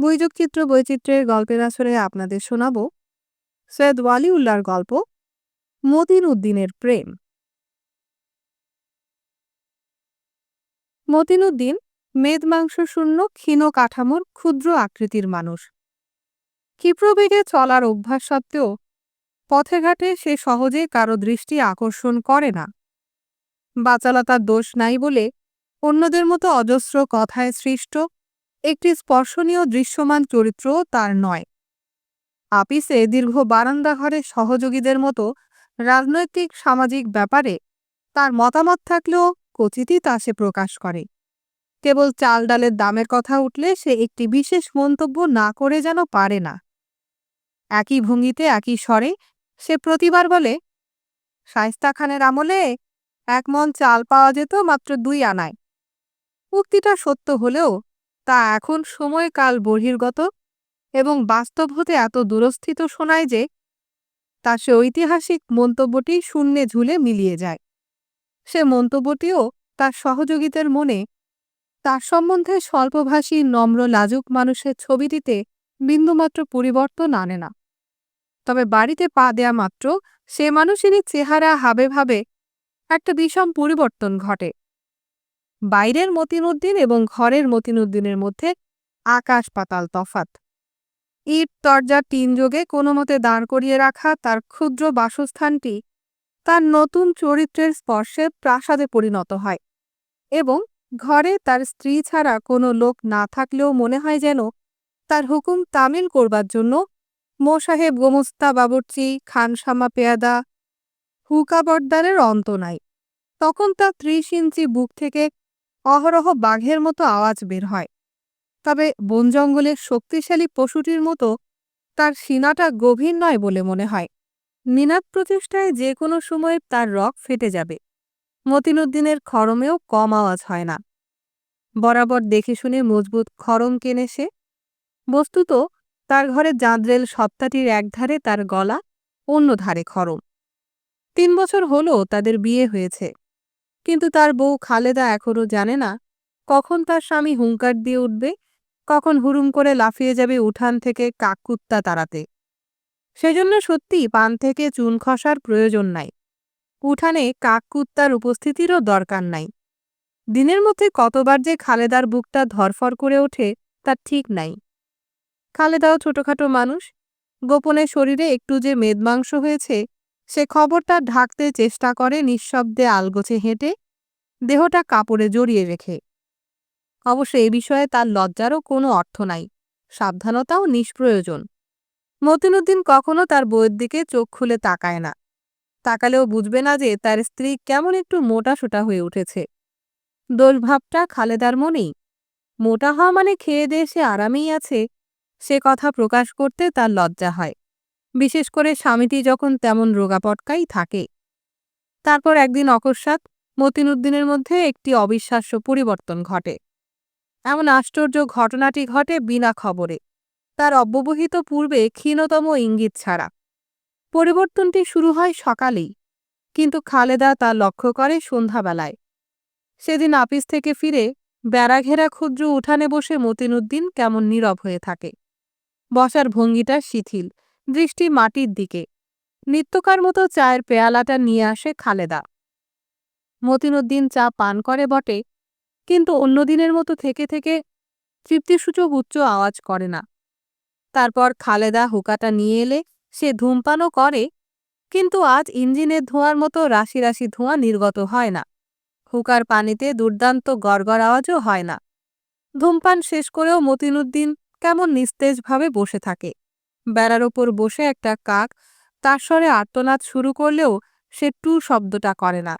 বৈযোগ চিত্র বৈচিত্র্যের গল্পের আসরে আপনাদের শোনাব সৈয়দ ওয়ালিউল্লাহর গল্প, মতিন উদ্দিনের প্রেম। মতিন উদ্দিন মেদ, মাংস, শূন্য, ক্ষীণ কাঠামোর ক্ষুদ্র আকৃতির মানুষ। ক্ষিপ্রবেগে চলার অভ্যাস সত্ত্বেও পথে ঘাটে সে সহজে কারও দৃষ্টি আকর্ষণ করে না। বাচালতার দোষ নাই বলে অন্যদের মতো অজস্র কথায় সৃষ্ট একটি স্পর্শনীয় দৃশ্যমান চরিত্রও তার নয়। আপিসে দীর্ঘ বারান্দা ঘরে সহযোগীদের মতো রাজনৈতিক, সামাজিক ব্যাপারে তার মতামত থাকলেও কচিতই তা সে প্রকাশ করে। কেবল চাল ডালের দামের কথা উঠলে সে একটি বিশেষ মন্তব্য না করে যেন পারে না। একই ভঙ্গিতে একই স্বরে সে প্রতিবার বলে, শায়স্তা খানের আমলে এক মন চাল পাওয়া যেত মাত্র দুই আনায়। উক্তিটা সত্য হলেও তা এখন সময়কাল বহির্গত এবং বাস্তব হতে এত দূরস্থিত শোনায় যে তা সে ঐতিহাসিক মন্তব্যটি শূন্যে ঝুলে মিলিয়ে যায়। সে মন্তব্যটিও তার সহযোগীদের মনে, তার সম্বন্ধে স্বল্পভাষী নম্র লাজুক মানুষের ছবিটিতে বিন্দুমাত্র পরিবর্তন আনে না। তবে বাড়িতে পা দেয়া মাত্র সে মানুষেরই চেহারা হাবে ভাবে একটা বিষম পরিবর্তন ঘটে। বাইরের মতিনুদ্দিন এবং ঘরের মতিনুদ্দিনের মধ্যে আকাশ পাতাল তফাত ইট তরজা টিন যোগে কোনো মতে দাঁড় করিয়ে রাখা তার ক্ষুদ্র বাসস্থানটি তার নতুন চরিত্রের স্পর্শে প্রাসাদে পরিণত হয় এবং ঘরে তার স্ত্রী ছাড়া কোনো লোক না থাকলেও মনে হয় যেন তার হুকুম তামিল করবার জন্য মোসাহেব গোমস্তা বাবরচি, খানসামা পেয়াদা, হুকাবর্দারের অন্ত নাই। তখন তার ত্রিশ ইঞ্চি বুক থেকে অহরহ বাঘের মতো আওয়াজ বের হয়। তবে বন জঙ্গলের শক্তিশালী পশুটির মতো তার সিনাটা গভীর নয় বলে মনে হয়। নিনাদ প্রচেষ্টায় যে কোনো সময়ে তার রক ফেটে যাবে। মতিনুদ্দিনের খরমেও কম আওয়াজ হয় না। বরাবর দেখে শুনে মজবুত খরম কেনে সে। বস্তুত তার ঘরে জাঁদরেল সত্তাটির একধারে তার গলা, অন্য ধারে খরম। তিন বছর হলো তাদের বিয়ে হয়েছে। কিন্তু তার বউ খালেদা এখনও জানে না কখন তার স্বামী হুঙ্কার দিয়ে উঠবে, কখন হুরুম করে লাফিয়ে যাবে উঠান থেকে কাককুত্তা তাড়াতে। সেজন্য সত্যি পান থেকে চুন খসার প্রয়োজন নাই। উঠানে কাককুত্তার উপস্থিতিরও দরকার নাই। দিনের মধ্যে কতবার যে খালেদার বুকটা ধরফর করে ওঠে তার ঠিক নাই। খালেদাও ছোটখাটো মানুষ। গোপনে শরীরে একটু যে মেদমাংস হয়েছে সে খবরটা ঢাকতে চেষ্টা করে নিঃশব্দে আলগোছে হেঁটে, দেহটা কাপড়ে জড়িয়ে রেখে। অবশ্য এ বিষয়ে তার লজ্জারও কোনো অর্থ নাই, সাবধানতাও নিষ্প্রয়োজন। মতিনুদ্দিন কখনো তার বইয়ের দিকে চোখ খুলে তাকায় না। তাকালেও বুঝবে না যে তার স্ত্রী কেমন একটু মোটা হয়ে উঠেছে। দোষভাবটা খালেদার মনেই। মোটা হওয়া মানে খেয়ে দিয়ে সে আরামেই আছে, সে কথা প্রকাশ করতে তার লজ্জা হয়। বিশেষ করে স্বামীটি যখন তেমন রোগাপটকাই থাকে। তারপর একদিন অকস্মাৎ মতিনুদ্দিনের মধ্যে একটি অবিশ্বাস্য পরিবর্তন ঘটে। এমন আশ্চর্য ঘটনাটি ঘটে বিনা খবরে। তার অব্যবহিত পূর্বে ক্ষীণতম ইঙ্গিত ছাড়া। পরিবর্তনটি শুরু হয় সকালেই, কিন্তু খালেদা তা লক্ষ্য করে সন্ধ্যাবেলায়। সেদিন আপিস থেকে ফিরে বেড়াঘেরা ক্ষুদ্র উঠানে বসে মতিনুদ্দিন কেমন নীরব হয়ে থাকে। বসার ভঙ্গিটা শিথিল। দৃষ্টি মাটির দিকে। নিত্যকার মতো চায়ের পেয়ালাটা নিয়ে আসে খালেদা। মতিনুদ্দিন চা পান করে বটে, কিন্তু অন্যদিনের মতো থেকে থেকে তৃপ্তিসূচক উচ্চ আওয়াজ করে না। তারপর খালেদা হুকাটা নিয়ে এলে সে ধূমপানও করে, কিন্তু আজ ইঞ্জিনের ধোঁয়ার মতো রাশি রাশি ধোঁয়া নির্গত হয় না। হুকার পানিতে দুর্দান্ত গড়গড় আওয়াজও হয় না। ধূমপান শেষ করেও মতিনুদ্দিন কেমন নিস্তেজভাবে বসে থাকে। বেড়ার ওপর বসে একটা কাক তার স্বরে আর্তনাদ শুরু করলেও সে টু শব্দটা করে না।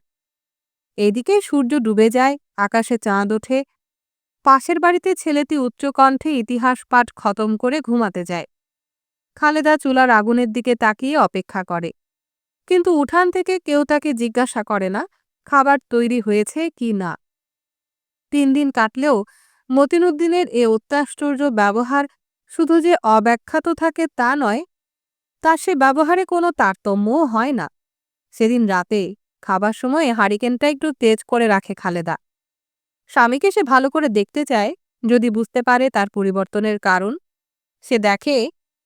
এদিকে সূর্য ডুবে যায়, আকাশে চাঁদ ওঠে। পাশের বাড়িতে ছেলেটি উচ্চকণ্ঠে ইতিহাস পাঠ খতম করে ঘুমাতে যায়। খালেদা চুলার আগুনের দিকে তাকিয়ে অপেক্ষা করে। কিন্তু উঠান থেকে কেউ তাকে জিজ্ঞাসা করে না, খাবার তৈরি হয়েছে কি না। তিন দিন কাটলেও মতিনুদ্দিনের এ অত্যাশ্চর্য ব্যবহার শুধু যে অব্যাখ্যাত থাকে তা নয়, তা সে ব্যবহারে কোনো তারতম্যও হয় না। সেদিন রাতে খাবার সময়ে হারিকেনটা একটু তেজ করে রাখে খালেদা। স্বামীকে সে ভালো করে দেখতে চায়, যদি বুঝতে পারে তার পরিবর্তনের কারণ। সে দেখে,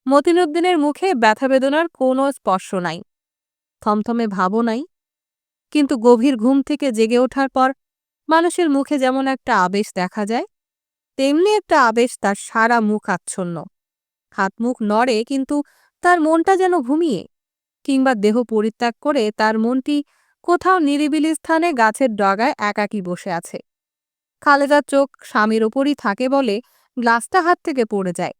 মতিনুদ্দিনের মুখে ব্যথা বেদনার কোনো স্পর্শ নাই, থমথমে ভাবও নাই। কিন্তু গভীর ঘুম থেকে জেগে ওঠার পর মানুষের মুখে যেমন একটা আবেশ দেখা যায় তেমনি একটা আবেশ তার সারা মুখ আচ্ছন্ন। হাত মুখ নড়ে কিন্তু তার মনটা যেন ঘুমিয়ে, কিংবা দেহ পরিত্যাগ করে তার মনটি কোথাও নিরিবিলি স্থানে গাছের ডগায় একাকী বসে আছে। খালেদার চোখ স্বামীর ওপরই থাকে বলে গ্লাসটা হাত থেকে পড়ে যায়।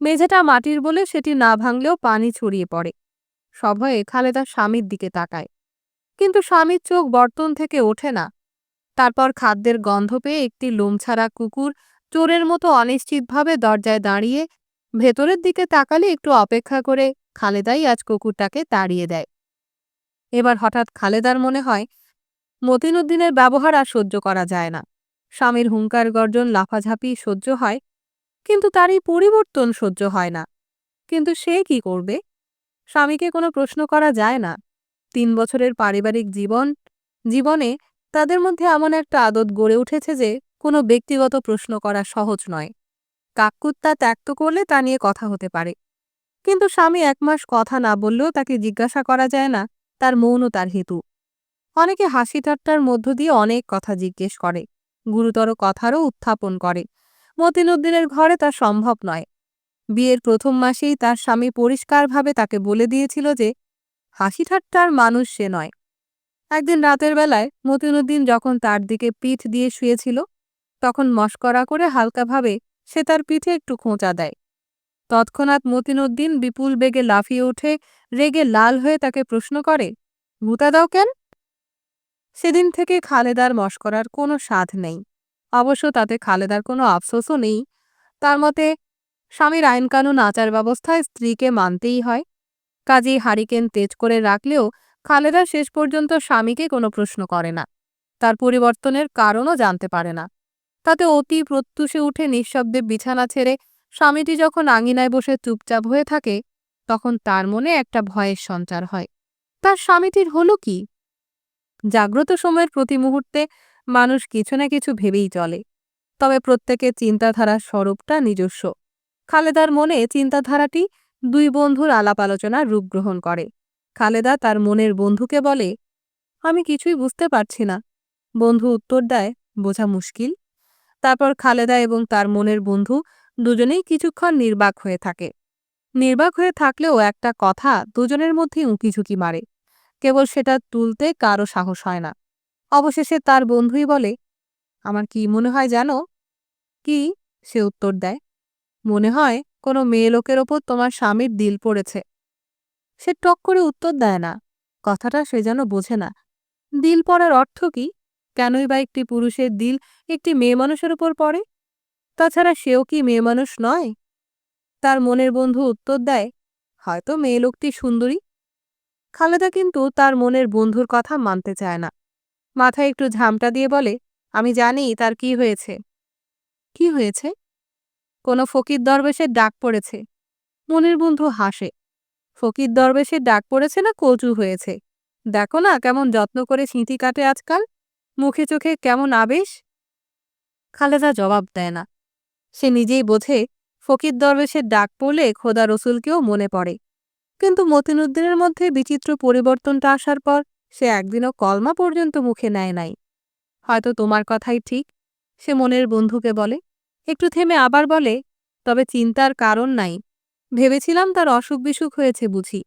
মেঝেটা মাটির বলে সেটি না ভাঙলেও পানি ছড়িয়ে পড়ে। সভয়ে খালেদা স্বামীর দিকে তাকায়। কিন্তু স্বামীর চোখ বর্তন থেকে ওঠে না। তারপর খাদ্যের গন্ধ পেয়ে একটি লোমছাড়া কুকুর চোরের মতো অনিশ্চিতভাবে দরজায় দাঁড়িয়ে ভেতরের দিকে তাকালে একটু অপেক্ষা করে খালেদাই আজ কুকুরটাকে তাড়িয়ে দেয়। এবার হঠাৎ খালেদার মনে হয়, মতিনুদ্দিনের ব্যবহার আর সহ্য করা যায় না। স্বামীর হুঙ্কার গর্জন লাফাঝাপি সহ্য হয়, কিন্তু তার এই পরিবর্তন সহ্য হয় না। কিন্তু সে কি করবে? স্বামীকে কোনো প্রশ্ন করা যায় না। তিন বছরের পারিবারিক জীবন, জীবনে তাদের মধ্যে এমন একটা আদত গড়ে উঠেছে যে কোনো ব্যক্তিগত প্রশ্ন করা সহজ নয়। কাককুত্তা ত্যাক্ত করলে তা নিয়ে কথা হতে পারে। কিন্তু স্বামী এক মাস কথা না বললেও তাকে জিজ্ঞাসা করা যায় না, তার মৌনতার হেতু। অনেকে হাসি ঠাট্টার মধ্য দিয়ে অনেক কথা জিজ্ঞেস করে, গুরুতর কথারও উত্থাপন করে। মতিনুদ্দিনের ঘরে তা সম্ভব নয়। বিয়ের প্রথম মাসেই তার স্বামী পরিষ্কারভাবে তাকে বলে দিয়েছিল যে, হাসি ঠাট্টার মানুষ সে নয়। একদিন রাতের বেলায় মতিনুদ্দিন যখন তার দিকে পিঠ দিয়ে শুয়েছিল তখন মস্করা করে হালকাভাবে সে তার পিঠে একটু খোঁচা দেয়। তৎক্ষণাৎ মতিনুদ্দিন বিপুল বেগে লাফিয়ে উঠে রেগে লাল হয়ে তাকে প্রশ্ন করে ভূতা দাও কেন? সেদিন থেকে খালেদার মস্করার কোনো স্বাদ নেই। অবশ্য তাতে খালেদার কোনো আফসোসও নেই। তার মতে, স্বামীর আইনকানুন আচার ব্যবস্থায় স্ত্রীকে মানতেই হয়। কাজেই হারিকেন তেজ করে রাখলেও খালেদা শেষ পর্যন্ত স্বামীকে কোনো প্রশ্ন করে না। তার পরিবর্তনের কারণও জানতে পারে না। তাতে অতি প্রত্যুষে উঠে নিঃশব্দে বিছানা ছেড়ে স্বামীটি যখন আঙিনায় বসে চুপচাপ হয়ে থাকে, তখন তার মনে একটা ভয়ের সঞ্চার হয়। তার স্বামীটির হলো কি? জাগ্রত সময়ের প্রতি মুহূর্তে মানুষ কিছু না কিছু ভেবেই চলে। তবে প্রত্যেকের চিন্তাধারার স্বরূপটা নিজস্ব। খালেদার মনে চিন্তাধারাটি দুই বন্ধুর আলাপ আলোচনার রূপ গ্রহণ করে। খালেদা তার মনের বন্ধুকে বলে, আমি কিছুই বুঝতে পারছি না। বন্ধু উত্তর দেয়, বোঝা মুশকিল। তারপর খালেদা এবং তার মনের বন্ধু দুজনেই কিছুক্ষণ নির্বাক হয়ে থাকে। নির্বাক হয়ে থাকলেও একটা কথা দুজনের মধ্যেই উঁকিঝুঁকি মারে। কেবল সেটা তুলতে কারও সাহস হয় না। অবশেষে তার বন্ধুই বলে, আমার কি মনে হয় জানো? কি? সে উত্তর দেয়, মনে হয় কোনো মেয়ে লোকের ওপর তোমার স্বামীর দিল পড়েছে। সে টক করে উত্তর দেয় না। কথাটা সে যেন বোঝে না। দিল পড়ার অর্থ কি? কেনই বা একটি পুরুষের দিল একটি মেয়ে মানুষের উপর পড়ে? তাছাড়া সেও কি মেয়ে মানুষ নয়? তার মনের বন্ধু উত্তর দেয়, হয়তো মেয়ে লোকটি সুন্দরী। খালেদা কিন্তু তার মনের বন্ধুর কথা মানতে চায় না। মাথায় একটু ঝামটা দিয়ে বলে, আমি জানি তার কি হয়েছে। কি হয়েছে? কোনো ফকির দরবেশের ডাক পড়েছে। মনের বন্ধু হাসে, ফকির দরবেশের ডাক পড়েছে না কচু হয়েছে? দেখো না কেমন যত্ন করে সিঁথি কাটে আজকাল। মুখে চোখে কেমন আবেশ? খালেদা জবাব দেয় না। সে নিজেই বোঝে, ফকির দরবেশের ডাক পড়লে খোদা রসুলকেও মনে পড়ে। কিন্তু মতিনুদ্দিনের মধ্যে বিচিত্র পরিবর্তনটা আসার পর সে একদিনও কলমা পর্যন্ত মুখে নেয় নাই। হয়তো তোমার কথাই ঠিক, সে মনের বন্ধুকে বলে। একটু থেমে আবার বলে, তবে চিন্তার কারণ নাই। ভেবেছিলাম তার অসুখ বিসুখ হয়েছে বুঝি।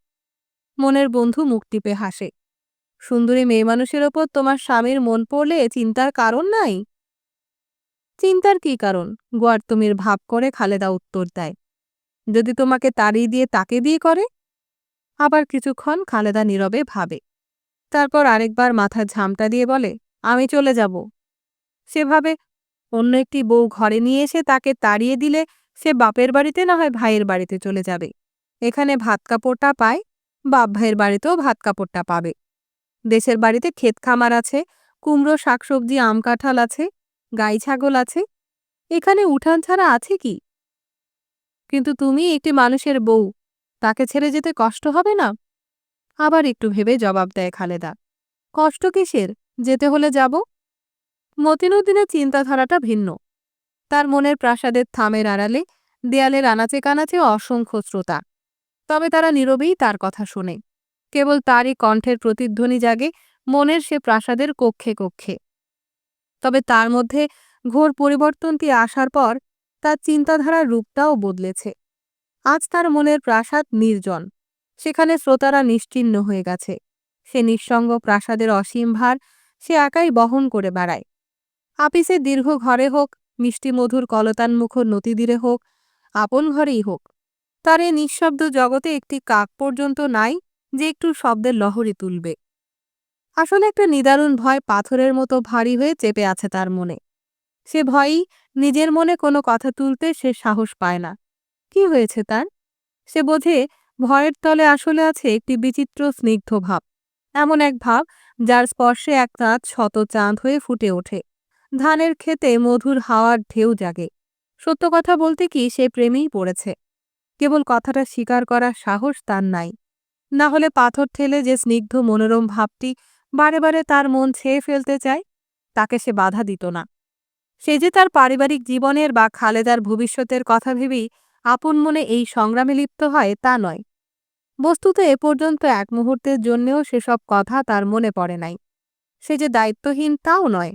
মনের বন্ধু মুখ টিপে হাসে। সুন্দরী মেয়ে মানুষের ওপর তোমার স্বামীর মন পড়লে চিন্তার কারণ নাই? চিন্তার কি কারণ? গোয়ার্তমির ভাব করে খালেদা উত্তর দেয়। যদি তোমাকে তাড়িয়ে দিয়ে তাকে বিয়ে করে? আবার কিছুক্ষণ খালেদা নীরবে ভাবে। তারপর আরেকবার মাথার ঝামটা দিয়ে বলে, আমি চলে যাব। সেভাবে অন্য একটি বউ ঘরে নিয়ে এসে তাকে তাড়িয়ে দিলে সে বাপের বাড়িতে না হয় ভাইয়ের বাড়িতে চলে যাবে। এখানে ভাত কাপড়টা পায়, বাপ ভাইয়ের বাড়িতেও ভাত কাপড়টা পাবে। দেশের বাড়িতে ক্ষেত খামার আছে, কুমড়ো, শাকসবজি, আম কাঁঠাল আছে, গাই ছাগল আছে। এখানে উঠান ছাড়া আছে কি? কিন্তু তুমি একটি মানুষের বউ, তাকে ছেড়ে যেতে কষ্ট হবে না? আবার একটু ভেবে জবাব দেয় খালেদা। কষ্ট কিসের? যেতে হলে যাব। মতিনুদ্দিনের চিন্তাধারাটা ভিন্ন। তার মনের প্রাসাদের থামের আড়ালে, দেয়ালের আনাচে কানাচে অসংখ্য শ্রোতা। তবে তারা নীরবেই তার কথা শোনে। কেবল তারই কণ্ঠের প্রতিধ্বনি জাগে মনের সে প্রাসাদের কক্ষে কক্ষে। তবে তার মধ্যে ঘোর পরিবর্তনটি আসার পর তার চিন্তাধারার রূপটাও বদলেছে। আজ তার মনের প্রাসাদ নির্জন, সেখানে শ্রোতারা নিশ্চিহ্ন হয়ে গেছে। সে নিঃসঙ্গ প্রাসাদের অসীম ভার সে একাই বহন করে বেড়ায়। আপিসে দীর্ঘ ঘরে হোক, মিষ্টি মধুর কলতানমুখ নদীতীরে হোক, আপন ঘরেই হোক, তার এই নিঃশব্দ জগতে একটি কাক পর্যন্ত নাই যে একটু শব্দের লহরি তুলবে। আসলে একটা নিদারুণ ভয় পাথরের মতো ভারী হয়ে চেপে আছে তার মনে। সে ভয়ই নিজের মনে কোনো কথা তুলতে সে সাহস পায় না। কি হয়েছে তার? সে বোঝে ভয়ের তলে আসলে আছে একটি বিচিত্র স্নিগ্ধ ভাব। এমন এক ভাব যার স্পর্শে এক রাত শত চাঁদ হয়ে ফুটে ওঠে। ধানের ক্ষেতে মধুর হাওয়ার ঢেউ জাগে। সত্য কথা বলতে কি সে প্রেমেই পড়েছে। কেবল কথাটা স্বীকার করার সাহস তার নাই। না হলে পাথর ঠেলে যে স্নিগ্ধ মনোরম ভাবটি বারে বারে তার মন ছেয়ে ফেলতে চায়, তাকে সে বাধা দিত না। সে যে তার পারিবারিক জীবনের বা খালেদার ভবিষ্যতের কথা ভেবেই আপন মনে এই সংগ্রামে লিপ্ত হয়, তা নয়। বস্তুত এ পর্যন্ত এক মুহূর্তের জন্যেও সেসব কথা তার মনে পড়ে নাই। সে যে দায়িত্বহীন, তাও নয়।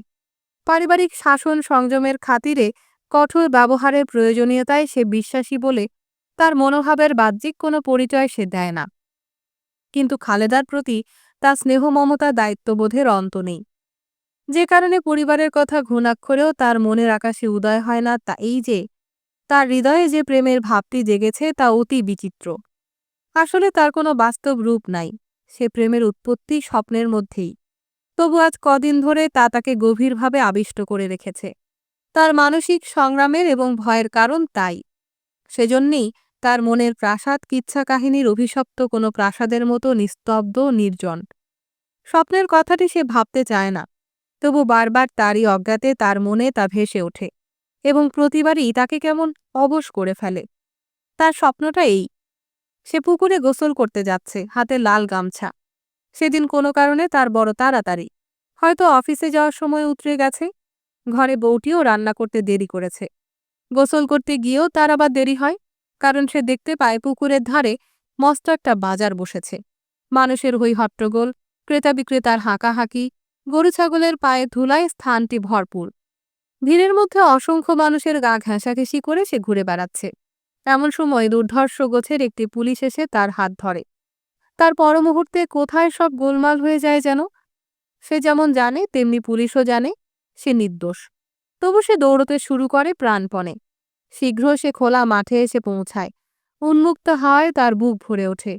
পারিবারিক শাসন সংযমের খাতিরে কঠোর ব্যবহারের প্রয়োজনীয়তায় সে বিশ্বাসী বলে তার মনোভাবের বাহ্যিক কোনো পরিচয় সে দেয় না। কিন্তু খালেদার প্রতি তার স্নেহ মমতা দায়িত্ববোধের অন্ত নেই। যে কারণে পরিবারের কথা ঘুণাক্ষরেও তার মনের আকাশে উদয় হয় না তা এই যে, তার হৃদয়ে যে প্রেমের ভাবটি জেগেছে তা অতি বিচিত্র। আসলে তার কোনো বাস্তব রূপ নাই, সে প্রেমের উৎপত্তি স্বপ্নের মধ্যেই। তবু আজ কদিন ধরে তা তাকে গভীরভাবে আবিষ্ট করে রেখেছে। তার মানসিক সংগ্রামের এবং ভয়ের কারণ তাই। সেজন্যেই তার মনের প্রাসাদ কিচ্ছা কাহিনীর অভিশপ্ত কোনো প্রাসাদের মতো নিস্তব্ধ, নির্জন। স্বপ্নের কথাটি সে ভাবতে চায় না, তবু বারবার তারই অজ্ঞাতে তার মনে তা ভেসে ওঠে এবং প্রতিবারই তাকে কেমন অবশ করে ফেলে। তার স্বপ্নটা এই। সে পুকুরে গোসল করতে যাচ্ছে, হাতে লাল গামছা। সেদিন কোনো কারণে তার বড় তাড়াতাড়ি। হয়তো অফিসে যাওয়ার সময় উতরে গেছে, ঘরে বউটিও রান্না করতে দেরি করেছে। গোসল করতে গিয়েও তার আবার দেরি হয়। কারণ সে দেখতে পায় পুকুরের ধারে মস্ত একটা বাজার বসেছে। মানুষের হই হট্টগোল ক্রেতা বিক্রেতার হাঁকাহাঁকি, গরু ছাগলের পায়ে ধুলায় স্থানটি ভরপুর। ভিড়ের মধ্যে অসংখ্য মানুষের গা ঘেঁষাঘেঁষি করে সে ঘুরে বেড়াচ্ছে। এমন সময় দুর্ধর্ষ গোছের একটি পুলিশ এসে তার হাত ধরে। তার পর মুহূর্তে কোথায় সব গোলমাল হয়ে যায় যেন? সে যেমন জানে, তেমনি পুলিশও জানে, সে নির্দোষ। তবু সে দৌড়তে শুরু করে প্রাণপণে। শীঘ্র সে খোলা মাঠে এসে পৌঁছায়। উন্মুক্ত হাওয়ায় তার বুক ভরে ওঠে।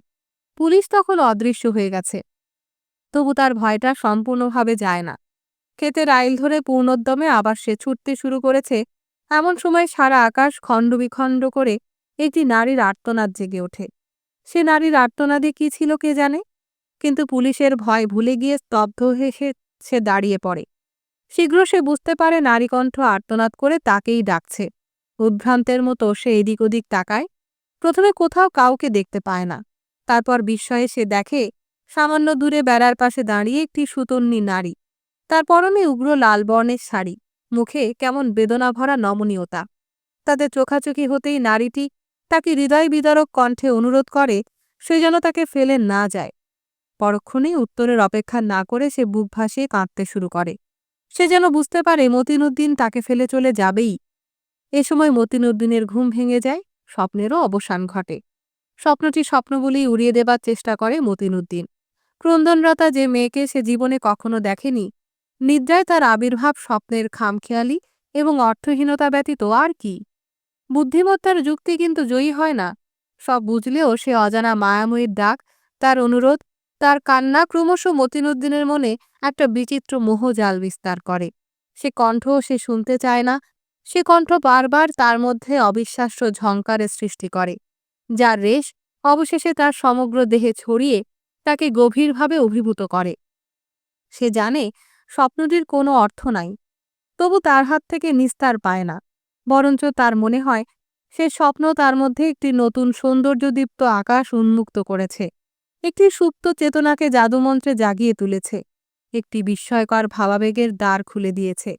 পুলিশ তখন অদৃশ্য হয়ে গেছে। তবু তার ভয়টা সম্পূর্ণভাবে যায় না। খেতে রাইল ধরে পূর্ণোদ্যমে আবার সে ছুটতে শুরু করেছে। এমন সময় সারা আকাশ খণ্ডবিখণ্ড করে একটি নারীর আর্তনাদ জেগে ওঠে। সে নারীর আর্তনাদে কি ছিল কে জানে? কিন্তু পুলিশের ভয় ভুলে গিয়ে স্তব্ধ হয়ে সে দাঁড়িয়ে পড়ে। শীঘ্র সে বুঝতে পারে নারীকণ্ঠ আর্তনাদ করে তাকেই ডাকছে। উদ্ভ্রান্তের মতো সে এদিক ওদিক তাকায়। প্রথমে কোথাও কাউকে দেখতে পায় না। তারপর বিস্ময়ে সে দেখে, সামান্য দূরে বেড়ার পাশে দাঁড়িয়ে একটি সুতন্নী নারী। তার পরনে উগ্র লাল বর্ণের শাড়ি। মুখে কেমন বেদনা ভরা নমনীয়তা। তাদের চোখাচোখি হতেই নারীটি তাকে হৃদয় বিদারক কণ্ঠে অনুরোধ করে সে যেন তাকে ফেলে না যায়। পরক্ষণেই উত্তরের অপেক্ষা না করে সে বুক ভাসিয়ে কাঁদতে শুরু করে। সে যেন বুঝতে পারে মতিনুদ্দিন তাকে ফেলে চলে যাবেই। এ সময় মতিনুদ্দিনের ঘুম ভেঙে যায়, স্বপ্নেরও অবসান ঘটে। স্বপ্নটি স্বপ্ন বলেই উড়িয়ে দেবার চেষ্টা করে মতিনুদ্দিন। ক্রন্দনরতা যে মেয়েকে সে জীবনে কখনো দেখেনি, নিদ্রায় তার আবির্ভাব স্বপ্নের খামখেয়ালি এবং অর্থহীনতা ব্যতীত আর কি। বুদ্ধিমত্তার যুক্তি কিন্তু জয়ী হয় না, সব বুঝলেও সে অজানা মায়াময়ীর ডাক, তার অনুরোধ, তার কান্না ক্রমশ মতিনুদ্দিনের মনে একটা বিচিত্র মোহ জাল বিস্তার করে। সে কণ্ঠ সে শুনতে চায় না সে কণ্ঠ বারবার তার মধ্যে অবিশ্বাস্য ঝঙ্কারের সৃষ্টি করে, যার রেশ অবশেষে তার সমগ্র দেহে ছড়িয়ে তাকে গভীরভাবে অভিভূত করে। সে জানে স্বপ্নটির কোনো অর্থ নাই, তবু তার হাত থেকে নিস্তার পায় না, বরঞ্চ তার মনে হয় সে স্বপ্ন তার মধ্যে একটি নতুন সৌন্দর্যদীপ্ত আকাশ উন্মুক্ত করেছে, একটি সুপ্ত চেতনাকে জাদুমন্ত্রে জাগিয়ে তুলেছে, একটি বিস্ময়কর ভাবাবেগের দ্বার খুলে দিয়েছে।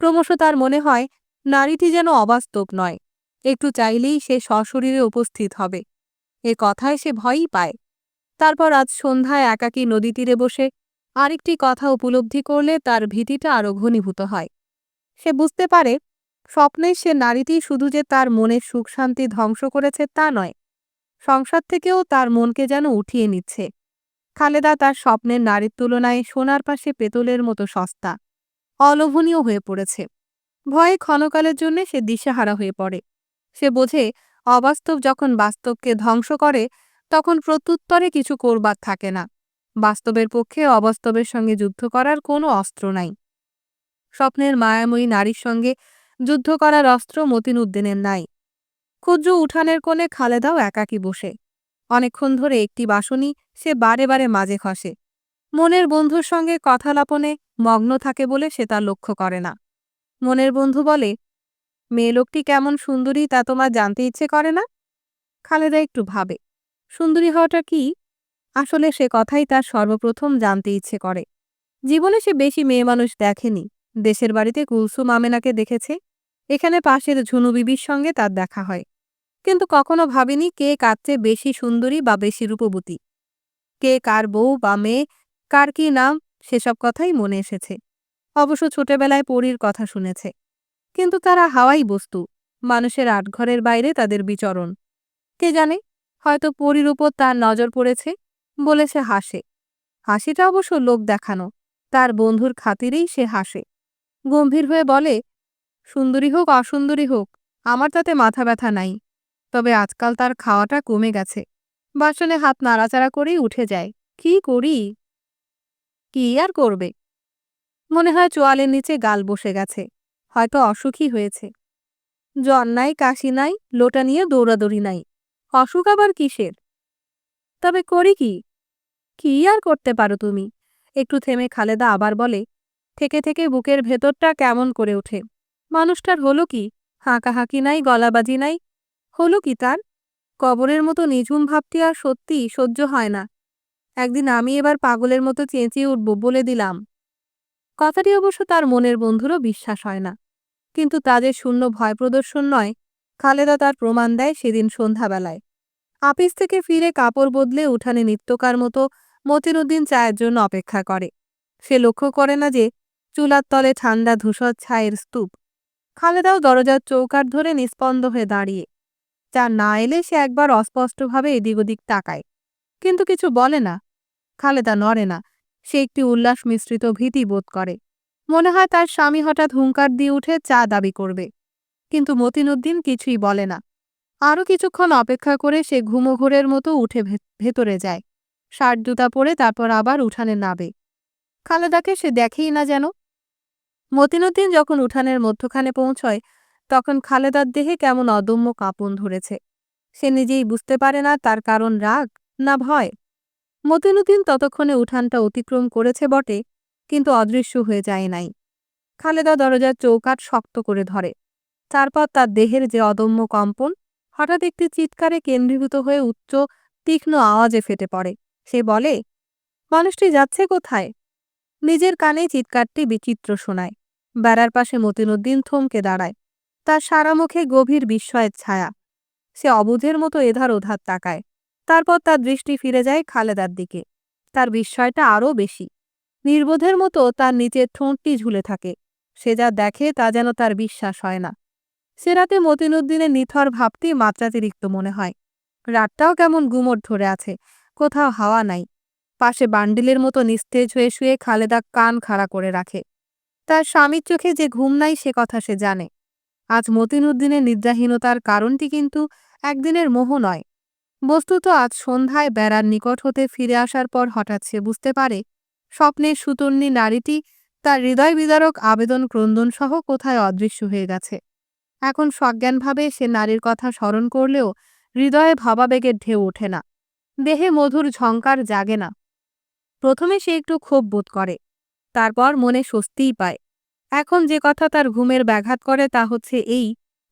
ক্রমশ তার মনে হয় নারীটি যেন অবাস্তব নয়, একটু চাইলেই সে সশরীরে উপস্থিত হবে। এ কথায় সে ভয়ই পায়। তারপর আজ সন্ধ্যায় একাকী নদী তীরে বসে আরেকটি কথা উপলব্ধি করলে তার ভীতিটা আরও ঘনীভূত হয়। সে বুঝতে পারে, স্বপ্নে সে নারীটি শুধু যে তার মনের সুখ শান্তি ধ্বংস করেছে তা নয়, সংসার থেকেও তার মনকে যেন উঠিয়ে নিচ্ছে। খালেদা তার স্বপ্নের নারীর তুলনায় সোনার পাশে পেতলের মতো সস্তা, অলোভনীয় হয়ে পড়েছে। ভয়ে ক্ষণকালের জন্য সে দিশেহারা হয়ে পড়ে। সে বোঝে, অবাস্তব যখন বাস্তবকে ধ্বংস করে, তখন প্রত্যুত্তরে কিছু করবার থাকে না। বাস্তবের পক্ষে অবাস্তবের সঙ্গে যুদ্ধ করার কোনো অস্ত্র নাই। স্বপ্নের মায়াময়ী নারীর সঙ্গে যুদ্ধ করার অস্ত্র মতিন উদ্দিনের নাই। ক্ষুদ্র উঠানের কোণে খালেদাও একাকী বসে। অনেকক্ষণ ধরে একটি বাসনই সে বারে বারে মাঝে খসে। মনের বন্ধুর সঙ্গে কথালাপনে মগ্ন থাকে বলে সে তা লক্ষ্য করে না। মনের বন্ধু বলে, মেয়ে লোকটি কেমন সুন্দরী তা তোমার জানতে ইচ্ছে করে না? খালেদা একটু ভাবে, সুন্দরী হওয়াটা কি? আসলে সে কথাই তার সর্বপ্রথম জানতে ইচ্ছে করে। জীবনে সে বেশি মেয়ে মানুষ দেখেনি। দেশের বাড়িতে কুলসুম আমেনাকে দেখেছে। এখানে পাশের ঝুনু বিবির সঙ্গে তার দেখা হয়। কিন্তু কখনো ভাবেনি কে কার চেয়ে বেশি সুন্দরী বা বেশি রূপবতী। কে কার বউ বা মেয়ে, কার কি নাম, সেসব কথাই মনে এসেছে। অবশ্য ছোটবেলায় পরীর কথা শুনেছে। কিন্তু তারা হাওয়াই বস্তু, মানুষের আটঘরের বাইরে তাদের বিচরণ। কে জানে, হয়তো পরীর উপর তার নজর পড়েছে বলে সে হাসে। হাসিটা অবশ্য লোক দেখানো, তার বন্ধুর খাতিরেই সে হাসে। গম্ভীর হয়ে বলে, সুন্দরী হোক, অসুন্দরী হোক, আমার তাতে মাথা ব্যথা নাই। তবে আজকাল তার খাওয়াটা কমে গেছে। বাসনে হাত নাড়াচাড়া করেই উঠে যায়। কি করি? কি আর করবে? মনে হয় চোয়ালের নিচে গাল বসে গেছে। হয়তো অসুখী হয়েছে। জ্বর নাই, কাশি নাই, লোটা নিয়ে দৌড়াদৌড়ি নাই। অসুখ আবার কিসের? তবে করি কি? কি আর করতে পারো তুমি? একটু থেমে খালেদা আবার বলে, থেকে থেকে বুকের ভেতরটা কেমন করে ওঠে? মানুষটার হলো কি? হাঁকাহাঁকি নাই, গলাবাজি নাই? হলো কি তার? কবরের মতো নিঝুম ভাবটি আর সত্যি সহ্য হয় না। একদিন আমি এবার পাগলের মতো চেঁচিয়ে উঠব বলে দিলাম। কথাটি অবশ্য তার মনের বন্ধুরও বিশ্বাস হয় না। কিন্তু তাদের শূন্য ভয় প্রদর্শন নয়, খালেদা তার প্রমাণ দেয় সেদিন সন্ধ্যাবেলায়। আপিস থেকে ফিরে কাপড় বদলে উঠানে নিত্যকার মতো মতিনুদ্দিন চায়ের জন্য অপেক্ষা করে। সে লক্ষ্য করে না যে চুলার তলে ঠান্ডা ধূসর ছায়ের স্তূপ। খালেদাও দরজার চৌকাট ধরে নিস্পন্দ হয়ে দাঁড়িয়ে। চা না এলে সে একবার অস্পষ্টভাবে এদিক ওদিক তাকায়। কিন্তু কিছু বলে না। খালেদা নড়ে না। সে একটি উল্লাস মিশ্রিত ভীতি বোধ করে। মনে হয় তার স্বামী হঠাৎ হুঙ্কার দিয়ে উঠে চা দাবি করবে। কিন্তু মতিনুদ্দিন কিছুই বলে না। আরও কিছুক্ষণ অপেক্ষা করে সে ঘুমোঘোরের মতো উঠে ভেতরে যায়। শার্ট, জুতা পরে তারপর আবার উঠানে নাবে খালেদাকে সে দেখেই না যেন। মতিনুদ্দিন যখন উঠানের মধ্যখানে পৌঁছয়, তখন খালেদার দেহে কেমন অদম্য কাঁপন ধরেছে। সে নিজেই বুঝতে পারে না তার কারণ রাগ না ভয়। মতিনুদ্দিন ততক্ষণে উঠানটা অতিক্রম করেছে বটে, কিন্তু অদৃশ্য হয়ে যায় নাই। খালেদা দরজার চৌকাট শক্ত করে ধরে। তারপর তার দেহের যে অদম্য কম্পন, হঠাৎ একটি চিৎকারে কেন্দ্রীভূত হয়ে উচ্চ, তীক্ষ্ণ আওয়াজে ফেটে পড়ে। সে বলে, মানুষটি যাচ্ছে কোথায়? নিজের কানে চিৎকারটি বিচিত্র শোনায়। বেড়ার পাশে মতিনুদ্দিন থমকে দাঁড়ায়। তার সারা মুখে গভীর বিস্ময়ের ছায়া। সে অবুঝের মতো এধার ওধার তাকায়। তারপর তার দৃষ্টি ফিরে যায় খালেদার দিকে। তার বিস্ময়টা আরও বেশি। নির্বোধের মতো তার নিচের ঠোঁটটি ঝুলে থাকে। সে যা দেখে তা যেন তার বিশ্বাস হয় না। সে রাতে মতিনুদ্দিনের নিথর ভাবটি মাত্রাতিরিক্ত মনে হয়। রাতটাও কেমন গুমট ধরে আছে, কোথাও হাওয়া নাই। পাশে বান্ডিলের মতো নিস্তেজ হয়ে শুয়ে খালেদা কান খাড়া করে রাখে। তার স্বামীর চোখে যে ঘুম নাই সে কথা সে জানে। আজ মতিনুদ্দিনের নিদ্রাহীনতার কারণটি কিন্তু একদিনের মোহ নয়। বস্তুত আজ সন্ধ্যায় বেড়ার নিকট হতে ফিরে আসার পর হঠাৎ সে বুঝতে পারে, স্বপ্নের সুতন্নী নারীটি তার হৃদয় বিদারক আবেদন ক্রন্দন সহ কোথায় অদৃশ্য হয়ে গেছে। এখন সজ্ঞানভাবে সে নারীর কথা স্মরণ করলেও হৃদয়ে ভাবাবেগের ঢেউ ওঠে না। দেহে মধুর ঝঙ্কার জাগে না। প্রথমে সে একটু ক্ষোভ বোধ করে, তারপর মনে স্বস্তিই পায়। এখন যে কথা তার ঘুমের ব্যাঘাত করে তা হচ্ছে এই,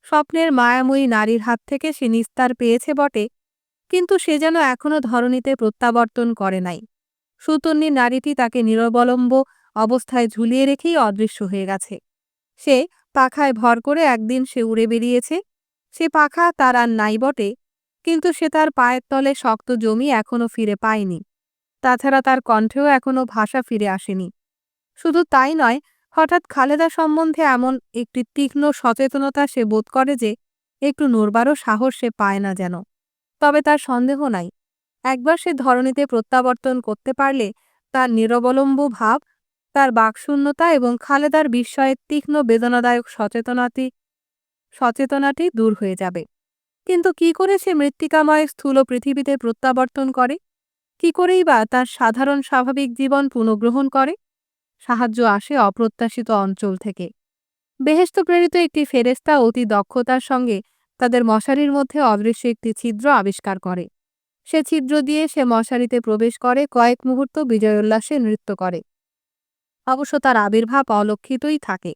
স্বপ্নের মায়াময়ী নারীর হাত থেকে সে নিস্তার পেয়েছে বটে কিন্তু সে যেন এখনও ধরণীতে প্রত্যাবর্তন করে নাই। সুতন্নী নারীটি তাকে নিরবলম্ব অবস্থায় ঝুলিয়ে রেখেই অদৃশ্য হয়ে গেছে। সে পাখায় ভর করে একদিন সে উড়ে বেরিয়েছে সে পাখা তার আর নাই বটে, কিন্তু সে তার পায়ের তলে শক্ত জমি এখনও ফিরে পায়নি। তাছাড়া তার কণ্ঠেও এখনও ভাষা ফিরে আসেনি। শুধু তাই নয়, হঠাৎ খালেদা সম্বন্ধে এমন একটি তীক্ষ্ণ সচেতনতা সে বোধ করে যে, একটু নড়বারও সাহস সে পায় না যেন। তবে তার সন্দেহ নাই। একবার সে ধরণীতে প্রত্যাবর্তন করতে পারলে তার নিরবলম্ব ভাব, তার বাকশূন্যতা এবং খালেদার বিস্ময়ের তীক্ষ্ণ বেদনাদায়ক সচেতনাটি সচেতনাটি দূর হয়ে যাবে। কিন্তু কি করে সে মৃত্তিকাময় স্থূল পৃথিবীতে প্রত্যাবর্তন করে? কি করেই বা তার সাধারণ স্বাভাবিক জীবন পুনঃগ্রহণ করে? সাহায্য আসে অপ্রত্যাশিত অঞ্চল থেকে। বেহেস্ত প্রেরিত একটি ফেরেস্তা অতি দক্ষতার সঙ্গে তাদের মশারির মধ্যে অদৃশ্য একটি ছিদ্র আবিষ্কার করে। সে ছিদ্র দিয়ে সে মশারিতে প্রবেশ করে, কয়েক মুহূর্ত বিজয়োল্লাসে নৃত্য করে। অবশ্য তার আবির্ভাব অলক্ষিতই থাকে।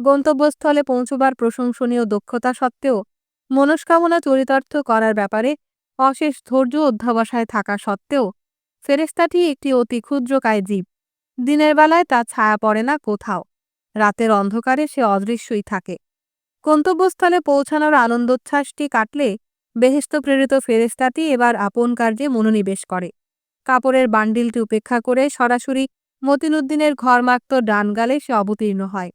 গন্তব্যস্থলে পৌঁছবার প্রশংসনীয় দক্ষতা সত্ত্বেও, মনস্কামনা চরিতার্থ করার ব্যাপারে অশেষ ধৈর্য অধ্যাবসায় থাকা সত্ত্বেও ফেরেস্তাটি একটি অতি ক্ষুদ্রকায় জীব দিনের বেলায় তা ছায়া পড়ে না কোথাও। রাতের অন্ধকারে সে অদৃশ্যই থাকে। গন্তব্যস্থলে পৌঁছানোর আনন্দোচ্ছ্বাসটি কাটলে বেহেস্ত প্রেরিত ফেরেস্তাটি এবার আপন কার্যে মনোনিবেশ করে। কাপড়ের বান্ডিলটি উপেক্ষা করে সরাসরি মতিনুদ্দিনের ঘরমাক্ত ডানগালে সে অবতীর্ণ হয়।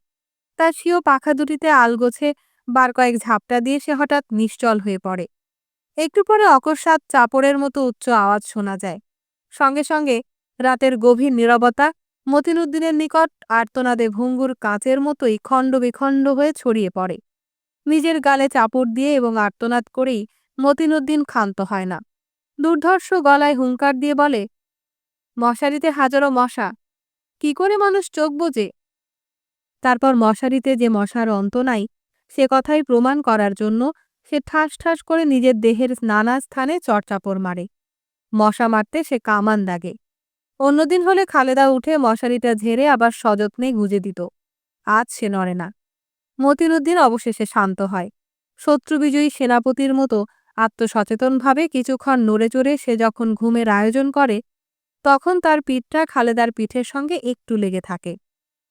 তার স্বীয় পাখা দুটিতে আলগোছে বার কয়েক ঝাপটা দিয়ে সে হঠাৎ নিশ্চল হয়ে পড়ে। একটু পরে অকস্মাৎ চাপড়ের মতো উচ্চ আওয়াজ শোনা যায়। সঙ্গে সঙ্গে রাতের গভীর নীরবতা, মতিনুদ্দিনের নিকট আর্তনাদে ভঙ্গুর কাঁচের মতোই খণ্ড বিখণ্ড হয়ে ছড়িয়ে পড়ে। নিজের গালে চাপড় দিয়ে এবং আর্তনাদ করেই মতিনুদ্দিন ক্ষান্ত হয় না। দুর্ধর্ষ গলায় হুঙ্কার দিয়ে বলে, মশারিতে হাজারো মশা, কি করে মানুষ চোখ বোঝে? তারপর মশারিতে যে মশার অন্ত নাই, সে কথাই প্রমাণ করার জন্য সে ঠাস ঠাস করে নিজের দেহের নানা স্থানে চড়চাপড় মারে। মশা মারতে সে কামান দাগে। অন্যদিন হলে খালেদা উঠে মশারিটা ঝেড়ে আবার সযত্নে গুজে দিত। আজ সে নড়ে না। মতিনুদ্দিন অবশেষে শান্ত হয়। শত্রুবিজয়ী সেনাপতির মতো আত্মসচেতনভাবে কিছুক্ষণ নড়ে চড়ে সে যখন ঘুমের আয়োজন করে, তখন তার পিঠটা খালেদার পিঠের সঙ্গে একটু লেগে থাকে।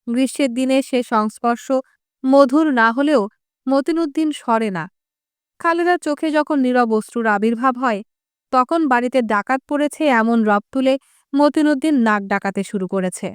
গ্রীষ্মের দিনে সে সংস্পর্শ মধুর না হলেও মতিনুদ্দিন সরে না। খালেদার চোখে যখন নীরব অশ্রুর আবির্ভাব হয়, তখন বাড়িতে ডাকাত পড়েছে এমন রব তুলে মতিনুদ্দিন নাক ডাকাতে শুরু করেছে।